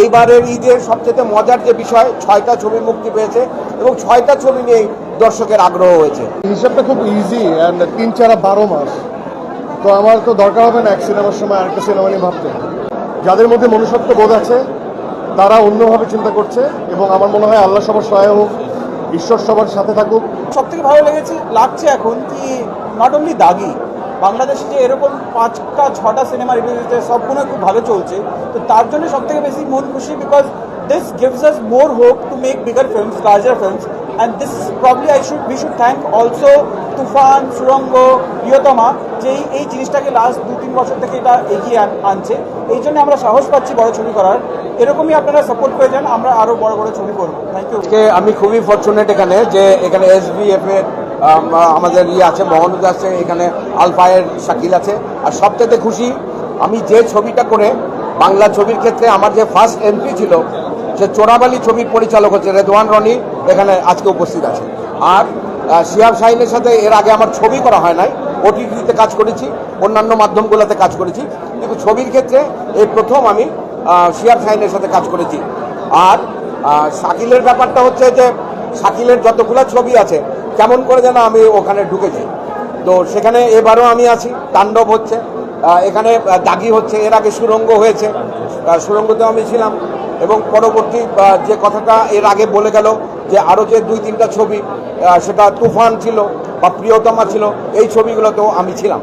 এইবারের ঈদের সবচেয়ে মজার যে বিষয় ছয়টা ছবি মুক্তি পেয়েছে এবং ছয়টা ছবি নিয়েই দর্শকের আগ্রহ হয়েছে। হিসাবটা খুব ইজি অ্যান্ড তিন চারা বারো মাস। তো আমার তো দরকার হবে না এক সিনেমার সময় আরেকটা সিনেমা নিয়ে ভাবতে। যাদের মধ্যে মনুষ্যত্ব বোধ আছে তারা অন্যভাবে চিন্তা করছে এবং আমার মনে হয় আল্লাহ সবার সহায় হোক ঈশ্বর সবার সাথে থাকুক। সব থেকে ভালো লেগেছে লাগছে এখন কি নট অনলি দাগি বাংলাদেশে যে এরকম পাঁচটা ছটা সিনেমা রিলিজ হচ্ছে সবগুলো খুব ভালো চলছে। তো তার জন্য সব থেকে বেশি মন খুশি because this gives us more hope to make bigger films larger films and this probably I should we should thank also Toofan Surongo Priyotoma যে এই- জিনিসটাকে লাস্ট দু তিন বছর থেকে এটা এগিয়ে আনছে। এই জন্য আমরা সাহস পাচ্ছি বড় ছবি করার। এরকমই আপনারা সাপোর্ট করে যান আমরা আরও বড় বড় ছবি করব। থ্যাংক ইউ আমি খুবই ফরচুনেট এখানে যে এখানে এসবিএফ এর আম, আমাদের ইয়ে আছে মহানুদ আছে, এখানে আলফায়ের শাকিল আছে। আর সবচেয়ে খুশি, আমি যে ছবিটা করে বাংলা ছবির ক্ষেত্রে আমার যে ফার্স্ট এন্ট্রি ছিল, সে চোরাবালি ছবির পরিচালক হচ্ছে রেদওয়ান রনি, এখানে আজকে উপস্থিত আছে। আর শিহাব শাহিনের সাথে এর আগে আমার ছবি করা হয় নাই ওটিটিতে কাজ করেছি, অন্যান্য মাধ্যমগুলোতে কাজ করেছি। কিন্তু ছবির ক্ষেত্রে এই প্রথম আমি শিহাব শাহিনের সাথে কাজ করেছি। আর শাকিলের ব্যাপারটা হচ্ছে যে, শাকিলের যতগুলো ছবি আছে কেমন করে যেন আমি ওখানে ঢুকে যাই তো সেখানে এবারও আমি আছি, তাণ্ডব হচ্ছে। এখানে দাগি হচ্ছে, এর আগে সুরঙ্গ হয়েছে। সুরঙ্গতেও আমি ছিলাম এবং পরবর্তী যে কথাটা এর আগে বলে গেল যে আরও যে দুই তিনটা ছবি সেটা তুফান ছিল বা প্রিয়তমা ছিল, এই ছবিগুলোতেও আমি ছিলাম।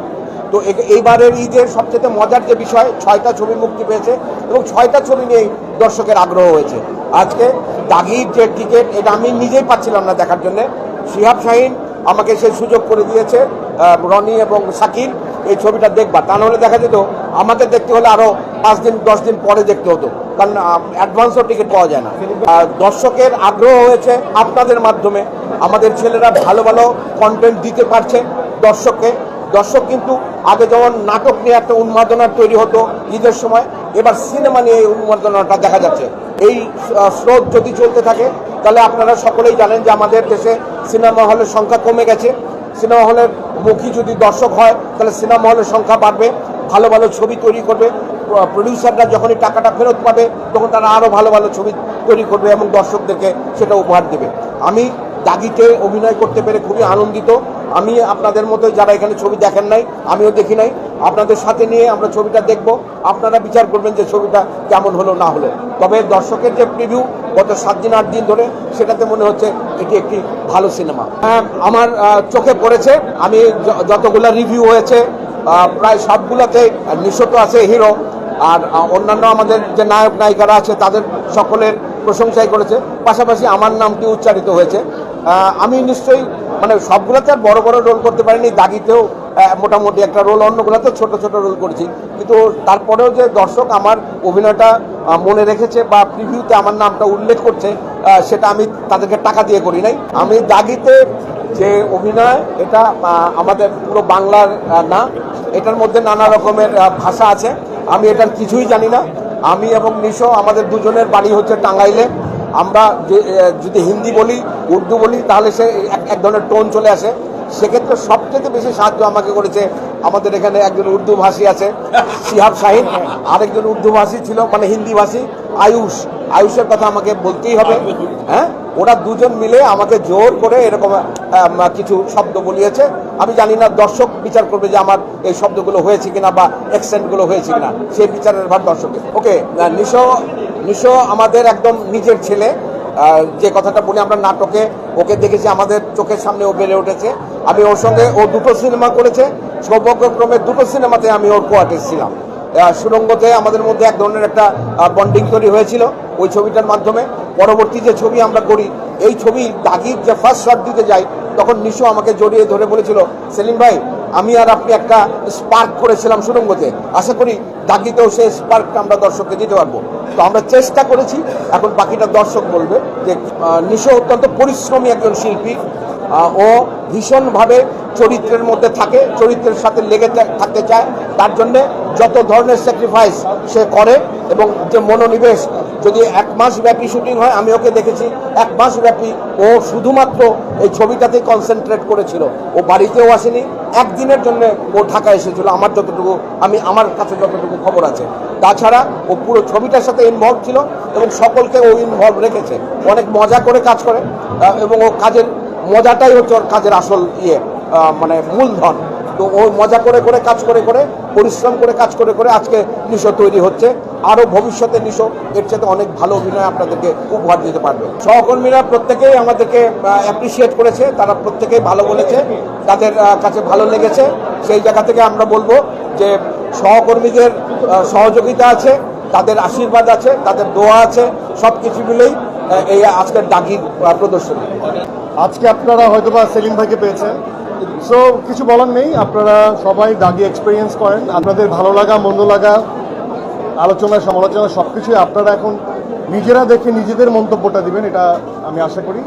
তো এইবারের ঈদের সবচেয়ে মজার যে বিষয়, ছয়টা ছবি মুক্তি পেয়েছে এবং ছয়টা ছবি নিয়েই দর্শকের আগ্রহ হয়েছে। আজকে দাগির যে টিকিট, এটা আমি নিজেই পাচ্ছিলাম না দেখার জন্য। শিহাব শাহিন আমাকে সেই সুযোগ করে দিয়েছে রনি এবং শাকিল, এই ছবিটা দেখবা। তা নাহলে দেখা যেত আমাকে দেখতে হলে আরও পাঁচ দিন, দশ দিন পরে দেখতে হতো, কারণ অ্যাডভান্সও টিকিট পাওয়া যায় না। দর্শকের আগ্রহ হয়েছে আপনাদের মাধ্যমে। আমাদের ছেলেরা ভালো ভালো কন্টেন্ট দিতে পারছে দর্শককে। দর্শক কিন্তু আগে যেমন নাটক নিয়ে একটা উন্মাদনা তৈরি হতো ঈদের সময়, এবার সিনেমা নিয়ে উন্মাদনাটা দেখা যাচ্ছে। এই স্রোত যদি চলতে থাকে, তাহলে আপনারা সকলেই জানেন যে আমাদের দেশে সিনেমা হলের সংখ্যা কমে গেছে। সিনেমা হলের মুখী যদি দর্শক হয়, তাহলে সিনেমা হলের সংখ্যা বাড়বে, ভালো ভালো ছবি তৈরি করবে। প্রডিউসাররা যখনই টাকাটা ফেরত পাবে, তখন তারা আরও ভালো ভালো ছবি তৈরি করবে এবং দর্শকদেরকে সেটা উপহার দেবে। আমি দাগিতে অভিনয় করতে পেরে খুবই আনন্দিত। আমি আপনাদের মতো যারা এখানে ছবি দেখেন নাই আমিও দেখি নাই। আপনাদের সাথে নিয়ে আমরা ছবিটা দেখব। আপনারা বিচার করবেন যে ছবিটা কেমন হলো না হলো। তবে দর্শকের যে প্রিভিউ গত সাত দিন আট দিন ধরে সেটাতে মনে হচ্ছে এটি একটি ভালো সিনেমা। হ্যাঁ, আমার চোখে পড়েছে। আমি যতগুলা রিভিউ হয়েছে প্রায় সবগুলোতে নিঃশত আছে হিরো আর অন্যান্য আমাদের যে নায়ক নায়িকারা আছে তাদের সকলের প্রশংসাই করেছে। পাশাপাশি আমার নামটি উচ্চারিত হয়েছে। আমি নিশ্চয়ই মানে সবগুলোতে আর বড় বড় রোল করতে পারিনি। দাগিতেও মোটামুটি একটা রোল অন্যগুলোতে ছোট ছোট রোল করেছি। কিন্তু তারপরেও যে দর্শক আমার অভিনয়টা মনে রেখেছে বা প্রিভিউতে আমার নামটা উল্লেখ করছে সেটা আমি তাদেরকে টাকা দিয়ে করি নাই। আমি দাগিতে যে অভিনয়, এটা আমাদের পুরো বাংলার না, এটার মধ্যে নানা রকমের ভাষা আছে। আমি এটার কিছুই জানি না। আমি এবং নিশো, আমাদের দুজনের বাড়ি হচ্ছে টাঙ্গাইলে। আমরা যদি হিন্দি বলি, উর্দু বলি, তাহলে সে এক ধরনের টোন চলে আসে। সেক্ষেত্রে সবচেয়ে বেশি সাহায্য আমাকে করেছে আমাদের এখানে একজন উর্দু ভাষী আছে সিহাব শাহিন। আরেকজন উর্দু ভাষী ছিল মানে হিন্দি ভাষী আয়ুষ। আয়ুষের কথা আমাকে বলতেই হবে হ্যাঁ? ওরা দুজন মিলে আমাকে জোর করে এরকম কিছু শব্দ বলিয়েছে। আমি জানি না দর্শক বিচার করবে যে আমার এই শব্দগুলো হয়েছে কিনা বা অ্যাকসেন্টগুলো হয়েছে কিনা সেই বিচারের ভার দর্শকের। ওকে নিশো নিশো আমাদের একদম নিজের ছেলে যে কথাটা বলি আমরা নাটকে, ওকে দেখেছি, আমাদের চোখের সামনে ও বেড়ে উঠেছে। আমি ওর সঙ্গে ও দুটো সিনেমা করেছে, সৌভাগ্যক্রমে দুটো সিনেমাতে আমি ওর কোয়ার্টার ছিলাম। সুরঙ্গতে আমাদের মধ্যে এক ধরনের একটা বন্ডিং তৈরি হয়েছিল ওই ছবিটার মাধ্যমে। পরবর্তী যে ছবি আমরা করি, এই ছবি দাগির যে ফার্স্ট শট দিতে যাই, তখন নিশু আমাকে জড়িয়ে ধরে বলেছিল, সেলিম ভাই আমি আর আপনি একটা স্পার্ক করেছিলাম সুরঙ্গতে আশা করি দাগিতেও সেই স্পার্কটা আমরা দর্শককে দিতে পারব। তো আমরা চেষ্টা করেছি, এখন বাকিটা দর্শক বলবে যে নিশো অত্যন্ত পরিশ্রমী একজন শিল্পী ও ভীষণভাবে চরিত্রের মধ্যে থাকে, চরিত্রের সাথে লেগে থাকতে চায়। তার জন্যে যত ধরনের স্যাক্রিফাইস সে করে এবং যে মনোনিবেশ, যদি এক মাস ব্যাপী শুটিং হয়, আমি ওকে দেখেছি, এক মাস ব্যাপী ও শুধুমাত্র এই ছবিটাতেই কনসেন্ট্রেট করেছিল। ও বাড়িতেও আসেনি একদিনের জন্য ও ঢাকা এসেছিল, আমার যতটুকু, আমি আমার কাছে যতটুকু খবর আছে। তাছাড়া ও পুরো ছবিটার সাথে ইনভলভ ছিল এবং সকলকে ও ইনভলভ রেখেছে। অনেক মজা করে কাজ করে এবং ও কাজের, মজাটাই হচ্ছে ওর কাজের আসল ইয়ে মানে মূলধন। তো ও মজা করে করে, কাজ করে করে, পরিশ্রম করে, কাজ করে করে আজকে নিশো তৈরি হচ্ছে। আরও ভবিষ্যতে নিশো এর সাথে অনেক ভালো অভিনয় আপনাদেরকে উপহার দিতে পারবে। সহকর্মীরা প্রত্যেকেই আমাদেরকে অ্যাপ্রিসিয়েট করেছে, তারা প্রত্যেকেই ভালো বলেছে, তাদের কাছে ভালো লেগেছে। সেই জায়গা থেকে আমরা বলব যে সহকর্মীদের সহযোগিতা আছে, তাদের আশীর্বাদ আছে, তাদের দোয়া আছে সব কিছু মিলেই এই আজকের দাগির প্রদর্শনী। আজকে আপনারা হয়তোবা সেলিম ভাইকে পেয়েছেন। সো কিছু বলার নেই, আপনারা সবাই দাগি এক্সপিরিয়েন্স করেন। আপনাদের ভালো লাগা, মন্দ লাগা, আলোচনা, সমালোচনা সব কিছুই আপনারা এখন নিজেরা দেখে নিজেদের মন্তব্যটা দিবেন, এটা আমি আশা করি।